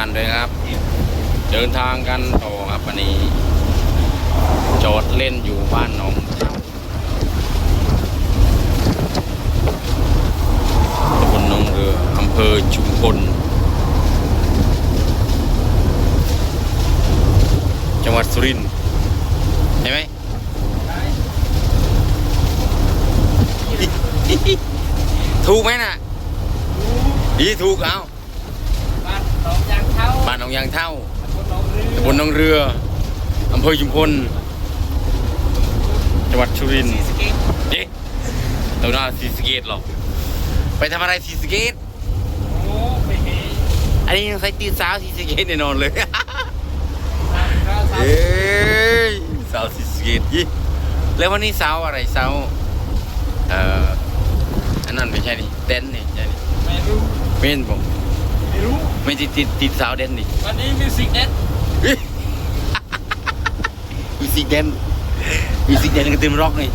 านด้วยครับ เดินทางกันต่อครับวันนี้ จอดเล่นอยู่บ้านหนองตำบลหนองเรืออำเภอชุมพลจังหวัดสุรินทร์ใช่ไหมถูกไหมน่ะดีถูกเอา บ้านหนองยางเท้า บ้าน หนองยางเท่าตำบลหนองเรือตำบลหนองเรืออำเภอชุมพลจังหวัดสุรินทร์ศรีสะเกษเอ๊ะตัวหน้าสีสะเกตหรอไปทำอะไรสีสะเกตโอ้ไปเห็นอันนี้ยังใส่ตีนสาวสีสะเกตแน่นอนเลยทางข้าวสารเอ้ยสาวสีสะเกตยี่แล้ววันนี้สาวอะไรสาวเอ่ออันนั้นไม่ใช่นี่เต้นนี่ใช่นี่ไม่รู้เม่นผมไม่รู้ ไม่ติดติดติดสาวเด่นนี่วันนี้มิวสิกเน็ตมีสิเดนมีสิเดนก็เต็มร็อกนี่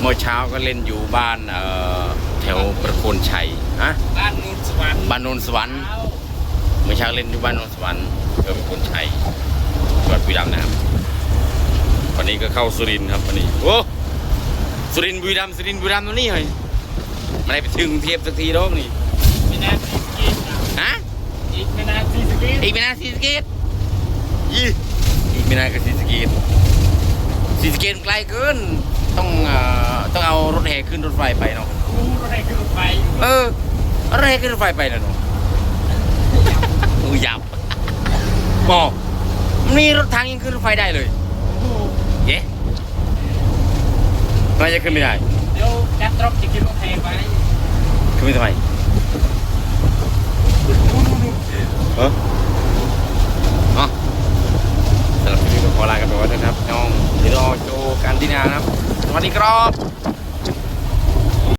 เมื่อเช้าก็เล่นอยู่บ้านเอ่อแถวประโคนชัยฮะบ้านนูนสวรรค์บ้านโนนสวรรค์เท้าเมื่อเช้าเล่นอยู่บ้านโนนสวรรค์แถวประโคนชัยจังหวัดบุรีรัมย์นะครับวันนี้ก็เข้าสุรินทร์ครับวันนี้โอ้สุรินทร์บุรีรัมย์สุรินทร์บุรีรัมย์ตรงนี้เลยไม่ได้ไปถึงกรุงเทพสักทีหรอกนี่ ยี่อีกไม่นานก็ศรีสะเกษศรีสะเกษไกลเกินต้องเอ่อต้องเอารถแห่ขึ้นรถไฟไปเนาะรู้รถไฟขึ้นรถไฟเออเอารถแห่ขึ้นรถไฟไปนะเนาะมือยับบอกมันมีรถทางยังขึ้นรถไฟได้เลยโอ้โหเย้ทำไมจะขึ้นไม่ได้เดี๋ยวจัดตรอกจะกินรถแห่ไปขึ้นไม่ทำไมเอออ๋อสำหรับคลิปนี้ก็ขอลากันไปก่อนนะครับน้องเดี๋ ยานะครับสวัสดีครับ